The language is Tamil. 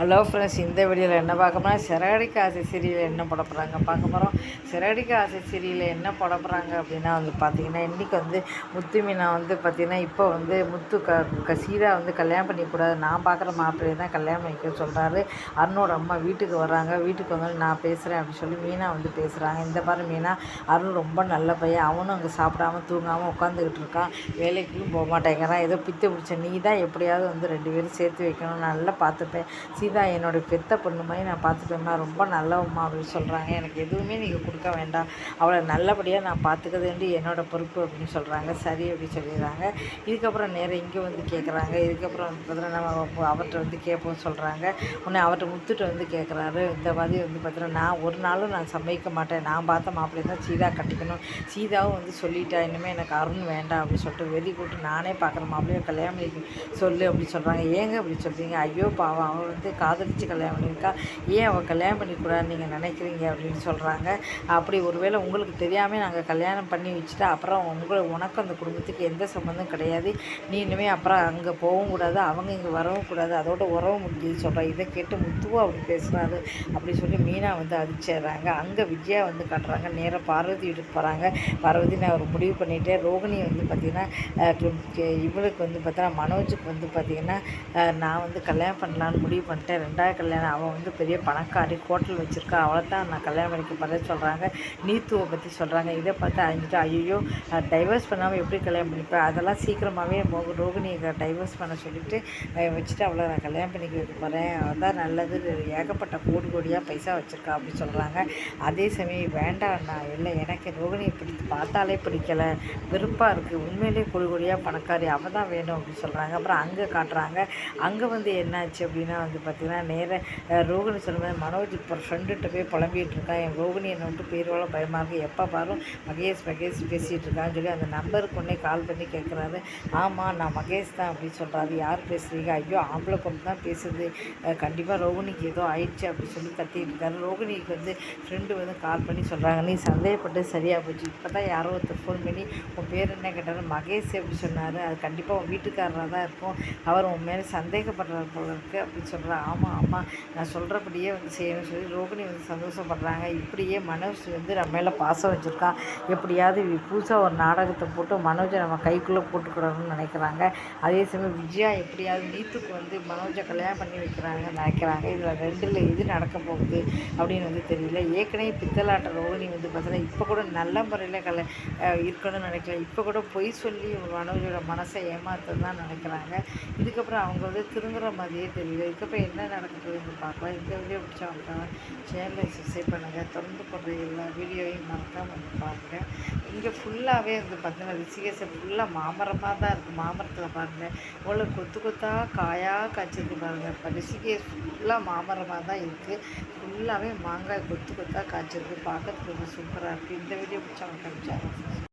ஹலோ ஃப்ரெண்ட்ஸ் இந்த வீடியோவில் என்ன பார்க்க போனால் சிறகடிக்க ஆசை சீரியல் என்ன போட போகிறாங்க பார்க்க போகிறோம் சிறகடிக்க ஆசை சீரியலில் என்ன போட போகிறாங்க அப்படின்னா வந்து பார்த்திங்கன்னா இன்றைக்கி வந்து முத்து மீனா வந்து பார்த்திங்கன்னா இப்போ வந்து முத்து க க வந்து கல்யாணம் பண்ணிக்கூடாது நான் பார்க்குற மாப்பிள்ளையை தான் கல்யாணம் பண்ணிக்க சொல்கிறாரு அருணோட அம்மா வீட்டுக்கு வராங்க வீட்டுக்கு வந்து நான் பேசுகிறேன் அப்படின்னு சொல்லி மீனா வந்து பேசுகிறாங்க இந்த மாதிரி மீனா அருண் ரொம்ப நல்ல பையன். அவனும் அங்கே சாப்பிடாம தூங்காமல் உட்காந்துக்கிட்டு இருக்கான். வேலைக்கும் போக மாட்டேங்கிறான். ஏதோ பித்து பிடிச்ச நீ தான் எப்படியாவது வந்து ரெண்டு பேரும் சேர்த்து வைக்கணும். நல்லா பார்த்துப்பேன். சீதா என்னோடய பெத்த பொண்ணு மாதிரி நான் பார்த்துப்பேம்மா. ரொம்ப நல்லவம்மா அப்படின்னு சொல்கிறாங்க எனக்கு எதுவுமே நீங்கள் கொடுக்க வேண்டாம். அவளை நல்லபடியாக நான் பார்த்துக்கிறது வேண்டி என்னோட பொறுப்பு அப்படின்னு சொல்கிறாங்க சரி அப்படின்னு சொல்லிடுறாங்க. இதுக்கப்புறம் நேராக இங்கே வந்து கேட்குறாங்க இதுக்கப்புறம் வந்து பார்த்தீங்கன்னா நம்ம அவர்கிட்ட வந்து கேட்போம் சொல்கிறாங்க உன்னை அவர்கிட்ட முத்துட்டு வந்து கேட்குறாரு இந்த மாதிரி வந்து பார்த்தீங்கன்னா நான் ஒரு நாளும் நான் சமைக்க மாட்டேன். நான் பார்த்த மாப்பிள்ளை தான் சீதா கட்டிக்கணும். சீதாவும் வந்து சொல்லிட்டா இனிமேல் எனக்கு அருண் வேண்டாம் அப்படின்னு சொல்லிட்டு வெளி கூட்டு நானே பார்க்குற மாப்பிள்ளையை கல்யாணம் பண்ணி சொல்லு அப்படின்னு சொல்கிறாங்க ஏங்க அப்படி சொல்கிறீங்க ஐயோ பாவம். அவள் வந்து காதலிச்சு கல்யாணம் பண்ணியிருக்கா? ஏன் அவள் கல்யாணம் பண்ணிக்கூடாது நீங்கள் நினைக்கிறீங்க அப்படின்னு சொல்கிறாங்க அப்படி ஒருவேளை உங்களுக்கு தெரியாமல் நாங்கள் கல்யாணம் பண்ணி வச்சுட்டு அப்புறம் உங்களை உனக்கு அந்த குடும்பத்துக்கு எந்த சம்மந்தம் கிடையாது. நீ இனிமேல் அப்புறம் அங்கே போகவும் கூடாது அவங்க இங்கே வரவும் கூடாது அதோட உறவு முடிஞ்சது சொல்கிறேன் இதை கேட்டு முத்துவா அப்படி பேசுகிறாரு அப்படி சொல்லி மீனா வந்து அடிச்சிடுறாங்க அங்கே விஜயா வந்து காட்டுறாங்க. நேராக பார்வதி வீட்டுக்கு போகிறாங்க பார்வதி நான் ஒரு முடிவு பண்ணிட்டேன். ரோகிணி வந்து பார்த்திங்கன்னா இவளுக்கு வந்து பார்த்தீங்கன்னா மனோஜுக்கு வந்து பார்த்திங்கன்னா நான் வந்து கல்யாணம் பண்ணலான்னு முடிவு பண்ணிட்டேன். ரெண்டாவது கல்யாணம் அவள் வந்து பெரிய பணக்காரி ஹோட்டல் வச்சுருக்கா அவளை தான் நான் கல்யாணம் பண்ணிக்க போகிறேன் சொல்கிறாங்க நீத்துவை பற்றி சொல்கிறாங்க இதை பார்த்து அழிஞ்சிட்டு ஐயோ டைவர்ஸ் பண்ணாமல் எப்படி கல்யாணம் பண்ணிப்பேன்? அதெல்லாம் சீக்கிரமாகவே ரோகிணியை டைவர்ஸ் பண்ண சொல்லிவிட்டு வச்சுட்டு அவளை நான் கல்யாணம் பண்ணிக்க வைக்க போகிறேன் அதுதான் நல்லது ஏகப்பட்ட கோடி கோடியாக பைசா வச்சுருக்கா அப்படின்னு சொல்கிறாங்க அதே சமயம் வேண்டாம் நான் இல்லை எனக்கு ரோகிணியை பிடித்து பார்த்தாலே பிடிக்கலை. வெறுப்பாக இருக்குது உண்மையிலே கோடி கோடியாக பணக்காரி அவள் தான் வேணும் அப்படின்னு சொல்கிறாங்க அப்புறம் அங்கே காட்டுறாங்க. அங்கே வந்து என்னாச்சு அப்படின்னா வந்து பார்த்திங்கன்னா நேராக ரோகிணி சொல்லும்போது மனோஜ் இப்போ ஃப்ரெண்டுகிட்ட போய் புலம்பிகிட்டு இருக்கான். என் ரோகிணி என்னை விட்டு பேரோட பயமாக இருக்குது எப்போ பாரும் மகேஷ் மகேஷ் பேசிகிட்டு இருக்கான்னு சொல்லி அந்த நம்பருக்கு ஒன்றே கால் பண்ணி கேட்குறாரு ஆமாம் நான் மகேஷ் தான் அப்படின்னு சொல்கிறாரு யார் பேசுகிறீங்க ஐயோ ஆம்பளை பொண்ணு தான் பேசுது. கண்டிப்பாக ரோகிணிக்கு ஏதோ ஆயிடுச்சு அப்படின்னு சொல்லி கத்திட்டு இருக்காரு. ரோகிணிக்கு வந்து ஃப்ரெண்டு வந்து கால் பண்ணி சொல்கிறாங்க நீ சந்தேகப்பட்டு சரியாக போச்சு. இப்போ தான் யாரோ ஒருத்தர் ஃபோன் பண்ணி உன் பேர் என்ன கேட்டார்? மகேஷ் அப்படி சொன்னார். அது கண்டிப்பாக உன் வீட்டுக்காரராக தான் இருக்கும். அவர் உன் மேலே சந்தேகப்படுறார் போல இருக்குது அப்படின்னு சொல்கிறார் ஆமாம் ஆமாம் நான் சொல்கிறபடியே வந்து செய்யணும்னு சொல்லி ரோகிணி வந்து சந்தோஷப்படுறாங்க. இப்படியே மனோஜ் வந்து நம்ம மேலே பாசம் வச்சுருக்கான். எப்படியாவது புதுசாக ஒரு நாடகத்தை போட்டு மனோஜை நம்ம கைக்குள்ளே போட்டுக்கிடணும்னு நினைக்கிறாங்க. அதே சமயம் விஜயா எப்படியாவது நீத்துக்கு வந்து மனோஜை கல்யாணம் பண்ணி வைக்கிறாங்க நினைக்கிறாங்க. இதில் ரெண்டில் எது நடக்க போகுது அப்படின்னு வந்து தெரியல. ஏற்கனவே பித்தலாட்ட ரோகிணி வந்து பார்த்தீங்கன்னா இப்போ கூட நல்ல முறையில் கல இருக்கணும்னு நினைக்கல. இப்போ கூட பொய் சொல்லி மனோஜோட மனசை ஏமாற்ற தான் நினைக்கிறாங்க. இதுக்கப்புறம் அவங்க வந்து திருந்துற மாதிரியே தெரியல. இதுக்கப்புறம் என்ன நடக்குதுன்னு பார்க்கலாம். இந்த வீடியோ பிடிச்சவங்க சேனலை சப்ஸ்கிரைப் பண்ணுங்கள் திறந்து போடுற எல்லா வீடியோவையும் மறக்காமல் வந்து பாருங்கள் இங்கே ஃபுல்லாகவே வந்து பார்த்தீங்கன்னா ரிஷிகேசன் ஃபுல்லாக மாமரமாக தான் இருக்குது மாமரத்தில் பாருங்கள் இவ்வளோ கொத்து கொத்தாக காயாக காய்ச்சிருக்கு பாருங்கள் இப்போ ரிஷிகேஷ் ஃபுல்லாக மாமரமாக தான் இருக்குது ஃபுல்லாகவே மாங்காய் கொத்து கொத்தாக காய்ச்சிருக்கு. பார்க்கறதுக்கு ரொம்ப சூப்பராக இருக்குது இந்த வீடியோ பிடிச்சவங்க காமிச்சாங்க